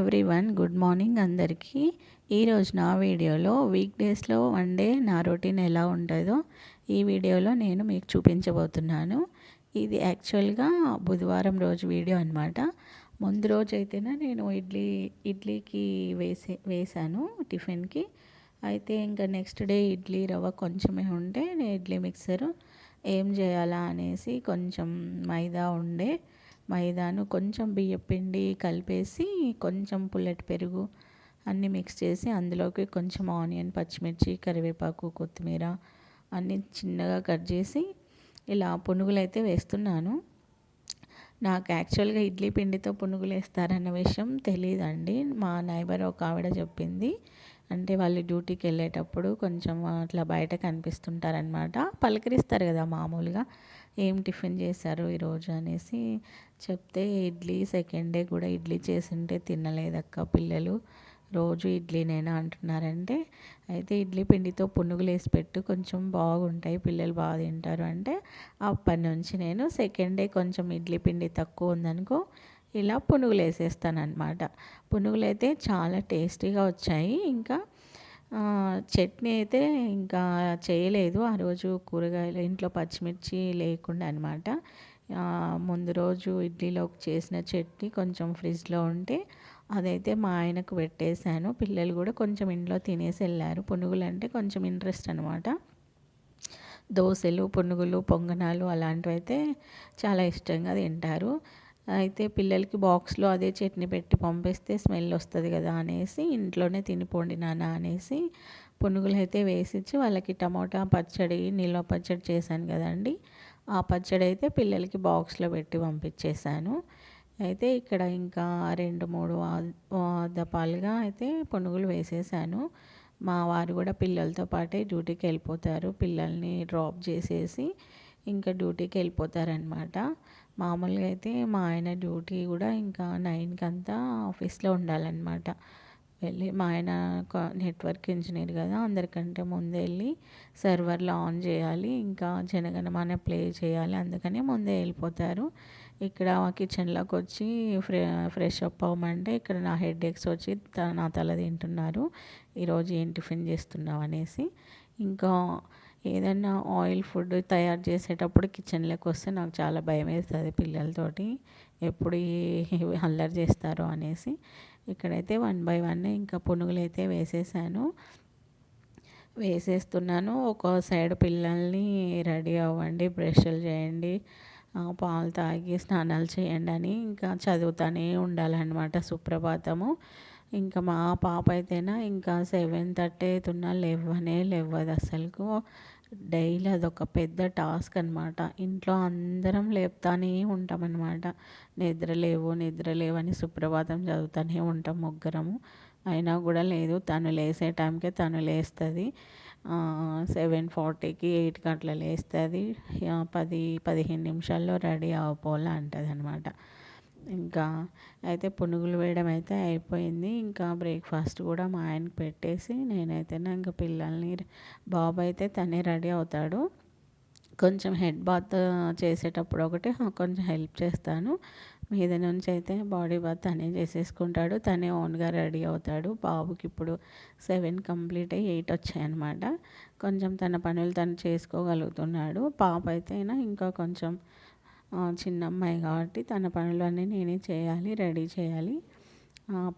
Everyone good morning అందరికీ. ఈరోజు నా వీడియోలో వీక్ డేస్లో వన్ డే నా రొటీన్ ఎలా ఉంటుందో ఈ వీడియోలో నేను మీకు చూపించబోతున్నాను. ఇది యాక్చువల్గా బుధవారం రోజు వీడియో అనమాట ముందు రోజు అయితేనే నేను ఇడ్లీ ఇడ్లీకి వేసే వేసాను టిఫిన్కి. అయితే ఇంకా నెక్స్ట్ డే ఇడ్లీ రవ్వ కొంచెమే ఉంటే నేను ఇడ్లీ మిక్సరు ఏం చేయాలా అనేసి కొంచెం మైదా ఉండే మైదాను కొంచెం బియ్యపిండి కలిపేసి కొంచెం పుల్లటి పెరుగు అన్నీ మిక్స్ చేసి అందులోకి కొంచెం ఆనియన్ పచ్చిమిర్చి కరివేపాకు కొత్తిమీర అన్నీ చిన్నగా కట్ చేసి ఇలా పునుగులు అయితే వేస్తున్నాను. నాకు యాక్చువల్గా ఇడ్లీ పిండితో పునుగులు వేస్తారన్న విషయం తెలియదండి మా నైబర్ ఒక ఆవిడ చెప్పింది. అంటే వాళ్ళు డ్యూటీకి వెళ్ళేటప్పుడు కొంచెం అట్లా బయట కనిపిస్తుంటారనమాట పలకరిస్తారు కదా మామూలుగా. ఏం టిఫిన్ చేశారు ఈరోజు అనేసి చెప్తే ఇడ్లీ సెకండ్ డే కూడా ఇడ్లీ చేసింటే తినలేదక్క పిల్లలు. రోజు ఇడ్లీనేనా అంటున్నారంటే అయితే ఇడ్లీ పిండితో పునుగులు వేసి పెట్టు కొంచెం బాగుంటాయి పిల్లలు బాగా తింటారు. అంటే అప్పటి నుంచి నేను సెకండ్ డే కొంచెం ఇడ్లీ పిండి తక్కువ ఉందనుకో ఇలా పునుగులు వేసేస్తాను పునుగులు అయితే చాలా టేస్టీగా వచ్చాయి. ఇంకా చట్నీ అయితే ఇంకా చేయలేదు. ఆ రోజు కూరగాయలు ఇంట్లో పచ్చిమిర్చి లేకుండా అనమాట ముందు రోజు ఇడ్లీలోకి చేసిన చట్నీ కొంచెం ఫ్రిడ్జ్లో ఉంటే అదైతే మా ఆయనకు పెట్టేశాను. పిల్లలు కూడా కొంచెం ఇంట్లో తినేసి వెళ్ళారు. పునుగులు అంటే కొంచెం ఇంట్రెస్ట్ అనమాట దోశలు పునుగులు పొంగనాలు అలాంటివి అయితే చాలా ఇష్టంగా తింటారు. అయితే పిల్లలకి బాక్స్లో అదే చట్నీ పెట్టి పంపిస్తే స్మెల్ వస్తుంది కదా అనేసి ఇంట్లోనే తినిపోండి నాన్న అనేసి పునుగులు అయితే వేసిచ్చి వాళ్ళకి టమోటా పచ్చడి నిల్వ పచ్చడి చేశాను కదండి. ఆ పచ్చడి అయితే పిల్లలకి బాక్స్లో పెట్టి పంపించేశాను. అయితే ఇక్కడ ఇంకా రెండు మూడు దపాలుగా అయితే పునుగులు వేసేసాను. మా వారు కూడా పిల్లలతో పాటే డ్యూటీకి వెళ్ళిపోతారు. పిల్లల్ని డ్రాప్ చేసేసి ఇంకా డ్యూటీకి వెళ్ళిపోతారనమాట మామూలుగా అయితే మా ఆయన డ్యూటీ కూడా ఇంకా నైన్కి అంతా ఆఫీస్లో ఉండాలన్నమాట. వెళ్ళి మా ఆయన నెట్వర్క్ ఇంజనీర్ కదా అందరికంటే ముందే వెళ్ళి సర్వర్లు ఆన్ చేయాలి ఇంకా జనగణమాన ప్లే చేయాలి అందుకని ముందే వెళ్ళిపోతారు. ఇక్కడ కిచెన్లోకి వచ్చి ఫ్రె ఫ్రెష్ అప్ అవ్వమంటే ఇక్కడ నా హెడ్ ఎక్స్ వచ్చి నా తల తింటున్నారు. ఈరోజు ఏం టిఫిన్ చేస్తున్నావు అనేసి. ఇంకా ఏదైనా ఆయిల్ ఫుడ్ తయారు చేసేటప్పుడు కిచెన్లోకి వస్తే నాకు చాలా భయం వేస్తుంది పిల్లలతోటి. ఎప్పుడు అల్లరి చేస్తారో అనేసి. ఇక్కడైతే వన్ బై వన్ ఇంకా పునుగులు అయితే వేసేసాను. వేసేస్తున్నాను. ఒక సైడ్ పిల్లల్ని రెడీ అవ్వండి బ్రష్లు చేయండి పాలు తాగి స్నానాలు చేయండి అని ఇంకా చదువుతూనే ఉండాలన్నమాట సుప్రభాతము. ఇంకా మా పాప అయితేనా ఇంకా సెవెన్ థర్టీ అవుతున్నా లేవనే లేవదు అసలుకు. డైలీ అదొక పెద్ద టాస్క్ అనమాట ఇంట్లో అందరం లేపుతానే ఉంటామన్నమాట నిద్ర లేవు నిద్ర లేవని సుప్రభాతం చదువుతూనే ఉంటాం ముగ్గురము. అయినా కూడా లేదు తను లేసే టైంకే తను లేస్తుంది. సెవెన్ ఫార్టీకి ఎయిట్కి అట్లా లేస్తుంది. పది పదిహేను నిమిషాల్లో రెడీ అవ్వపోలే అంటుంది అనమాట ఇంకా అయితే పునుగులు వేయడం అయితే అయిపోయింది. ఇంకా బ్రేక్ఫాస్ట్ కూడా మా ఆయనకి పెట్టేసి నేనైతే ఇంకా పిల్లల్ని బాబు అయితే తనే రెడీ అవుతాడు. కొంచెం హెడ్ బాత్ చేసేటప్పుడు ఒకటి కొంచెం హెల్ప్ చేస్తాను. మీద నుంచి అయితే బాడీ బాత్ తనే చేసేసుకుంటాడు. తనే ఓన్గా రెడీ అవుతాడు. బాబుకి ఇప్పుడు సెవెన్ కంప్లీట్ అయ్యి ఎయిట్ వచ్చాయన్నమాట కొంచెం తన పనులు తను చేసుకోగలుగుతున్నాడు. పాప అయితే ఇంకా కొంచెం చిన్న అమ్మాయి కాబట్టి తన పనులన్నీ నేనే చేయాలి రెడీ చేయాలి.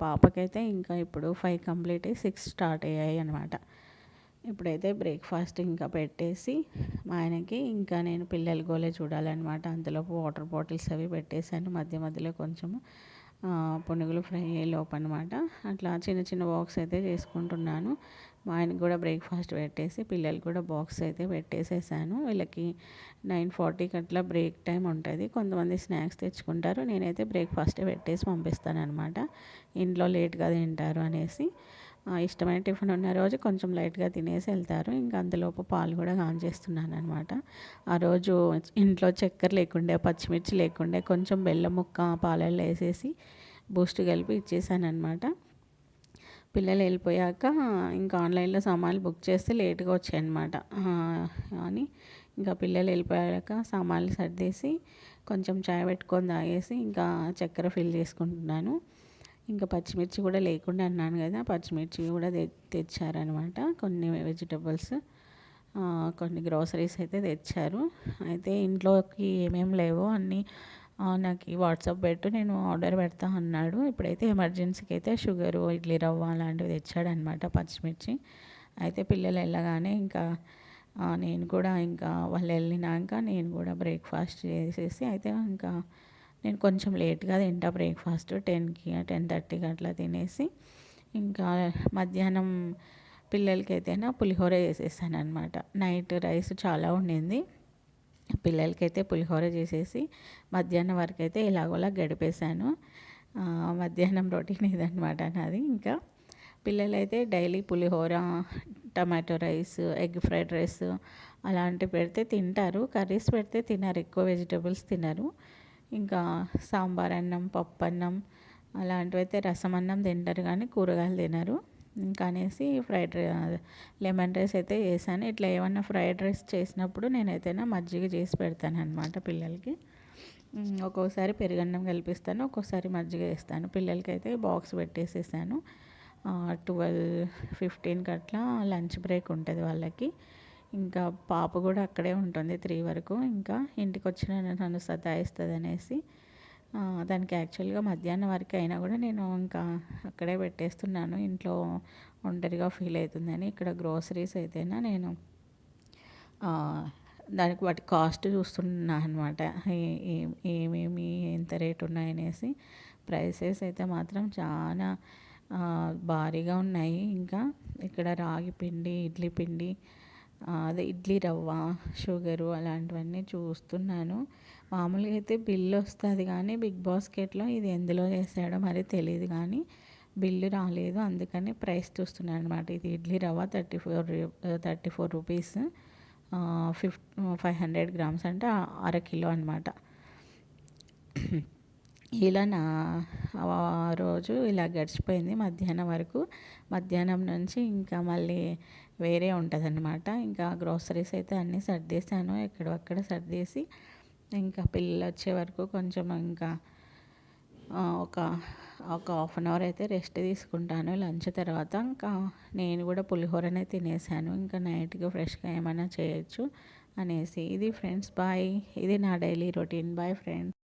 పాపకైతే ఇంకా ఇప్పుడు ఫైవ్ కంప్లీట్ అయ్యి సిక్స్ స్టార్ట్ అయ్యాయి అనమాట ఇప్పుడైతే బ్రేక్ఫాస్ట్ ఇంకా పెట్టేసి మా ఆయనకి ఇంకా నేను పిల్లల గోలే చూడాలన్నమాట. అంతలోపు వాటర్ బాటిల్స్ అవి పెట్టేశాను. మధ్య మధ్యలో కొంచెము పునుగులు ఫ్రై అయ్యేలోపు అనమాట అట్లా చిన్న చిన్న బాక్స్ అయితే చేసుకుంటున్నాను. మా ఆయనకి కూడా బ్రేక్ఫాస్ట్ పెట్టేసి పిల్లలు కూడా బాక్స్ అయితే పెట్టేసేసాను. వీళ్ళకి నైన్ ఫార్టీకి అట్లా బ్రేక్ టైం ఉంటుంది. కొంతమంది స్నాక్స్ తెచ్చుకుంటారు. నేనైతే బ్రేక్ఫాస్టే పెట్టేసి పంపిస్తాను అనమాట ఇంట్లో లేట్గా తింటారు అనేసి. ఇష్టమైన టిఫిన్ ఉన్న రోజు కొంచెం లైట్గా తినేసి వెళ్తారు. ఇంకా అంతలోపు పాలు కూడా ఆన్ చేస్తున్నాను అనమాట ఆ రోజు ఇంట్లో చక్కెర లేకుండే పచ్చిమిర్చి లేకుండే కొంచెం బెల్లం ముక్క పాలల్లో వేసేసి బూస్ట్ కలిపి ఇచ్చేసాను అనమాట పిల్లలు వెళ్ళిపోయాక ఇంకా ఆన్లైన్లో సామాన్లు బుక్ చేస్తే లేట్గా వచ్చాయన్నమాట. అని ఇంకా పిల్లలు వెళ్ళిపోయాక సామాన్లు సర్దేసి కొంచెం చాయ్ పెట్టుకొని తాగేసి ఇంకా చక్కెర ఫిల్ చేసుకుంటున్నాను. ఇంకా పచ్చిమిర్చి కూడా లేకుండా అన్నాను కదా పచ్చిమిర్చి కూడా తె తెచ్చారనమాట కొన్ని వెజిటబుల్స్ కొన్ని గ్రోసరీస్ అయితే తెచ్చారు. అయితే ఇంట్లోకి ఏమేమి లేవో అన్నీ నాకు వాట్సాప్ పెట్టు నేను ఆర్డర్ పెడతా అన్నాడు. ఇప్పుడైతే ఎమర్జెన్సీకి అయితే షుగరు ఇడ్లీ రవ్వ అలాంటివి తెచ్చాడనమాట పచ్చిమిర్చి. అయితే పిల్లలు వెళ్ళగానే ఇంకా నేను కూడా ఇంకా వాళ్ళు వెళ్ళినాక నేను కూడా బ్రేక్ఫాస్ట్ చేసేసి అయితే ఇంకా నేను కొంచెం లేట్గా తింటా బ్రేక్ఫాస్ట్ టెన్కి టెన్ థర్టీకి అట్లా తినేసి ఇంకా మధ్యాహ్నం పిల్లలకి అయితేనా పులిహోర చేసేసాను అనమాట నైట్ రైస్ చాలా ఉండింది పిల్లలకైతే పులిహోర చేసేసి మధ్యాహ్నం వరకు అయితే ఇలాగోలా గడిపేశాను. మధ్యాహ్నం రొటీన్ ఇదనమాట నాది ఇంకా. పిల్లలైతే daily pulihora tomato rice egg fried rice అలాంటివి పెడితే తింటారు. కర్రీస్ పెడితే తినరు ఎక్కువ వెజిటేబుల్స్ తినరు. ఇంకా సాంబార్ అన్నం పప్పు అన్నం అలాంటివైతే రసం అన్నం తింటారు కానీ కూరగాయలు తినరు. ఇంకా అనేసి ఫ్రైడ్ లెమన్ రైస్ అయితే చేశాను. ఇట్లా ఏమన్నా ఫ్రైడ్ రైస్ చేసినప్పుడు నేనైతేనే మజ్జిగ చేసి పెడతాను అనమాట పిల్లలకి ఒక్కోసారి పెరుగన్నం కల్పిస్తాను ఒక్కోసారి మజ్జిగ వేస్తాను. పిల్లలకైతే బాక్స్ పెట్టేసేసాను. ట్వెల్వ్ ఫిఫ్టీన్కి అట్లా లంచ్ బ్రేక్ ఉంటుంది వాళ్ళకి. ఇంకా పాప కూడా అక్కడే ఉంటుంది త్రీ వరకు. ఇంకా ఇంటికి వచ్చిన నన్ను సతాయిస్తుంది అనేసి దానికి యాక్చువల్గా మధ్యాహ్నం వరకు అయినా కూడా నేను ఇంకా అక్కడే పెట్టేస్తున్నాను. ఇంట్లో ఒంటరిగా ఫీల్ అవుతుందని ఇక్కడ గ్రోసరీస్ అయితేనా నేను దానికి వాటి కాస్ట్ చూస్తున్నా అనమాట ఏమేమి ఎంత రేట్ ఉన్నాయనేసి ప్రైసెస్ అయితే మాత్రం చాలా భారీగా ఉన్నాయి. ఇంకా ఇక్కడ రాగి పిండి ఇడ్లీ పిండి అదే ఇడ్లీ రవ్వ షుగరు అలాంటివన్నీ చూస్తున్నాను. మామూలుగా అయితే బిల్లు వస్తుంది కానీ బిగ్ బాస్కెట్లో ఇది ఎందులో వేసాడో మరి తెలియదు కానీ బిల్లు రాలేదు. అందుకని ప్రైస్ చూస్తున్నాను అనమాట ఇది idli rava thirty four thirty four rupees fif five hundred grams అంటే అర కిలో అనమాట ఇలా నా రోజు ఇలా గడిచిపోయింది మధ్యాహ్నం వరకు. మధ్యాహ్నం నుంచి ఇంకా మళ్ళీ వేరే ఉంటుంది అనమాట ఇంకా గ్రోసరీస్ అయితే అన్నీ సర్దేశాను ఎక్కడక్కడ సర్దేసి. ఇంకా పిల్లలు వచ్చే వరకు కొంచెం ఇంకా ఒక ఒక హాఫ్ అన్ అవర్ అయితే రెస్ట్ తీసుకుంటాను. లంచ్ తర్వాత ఇంకా నేను కూడా పులిహోరనే తినేసాను ఇంకా నైట్కి ఫ్రెష్గా ఏమైనా చేయొచ్చు అనేసి. ఇది ఫ్రెండ్స్ బాయ్. ఇది నా డైలీ రొటీన్ బాయ్ ఫ్రెండ్స్.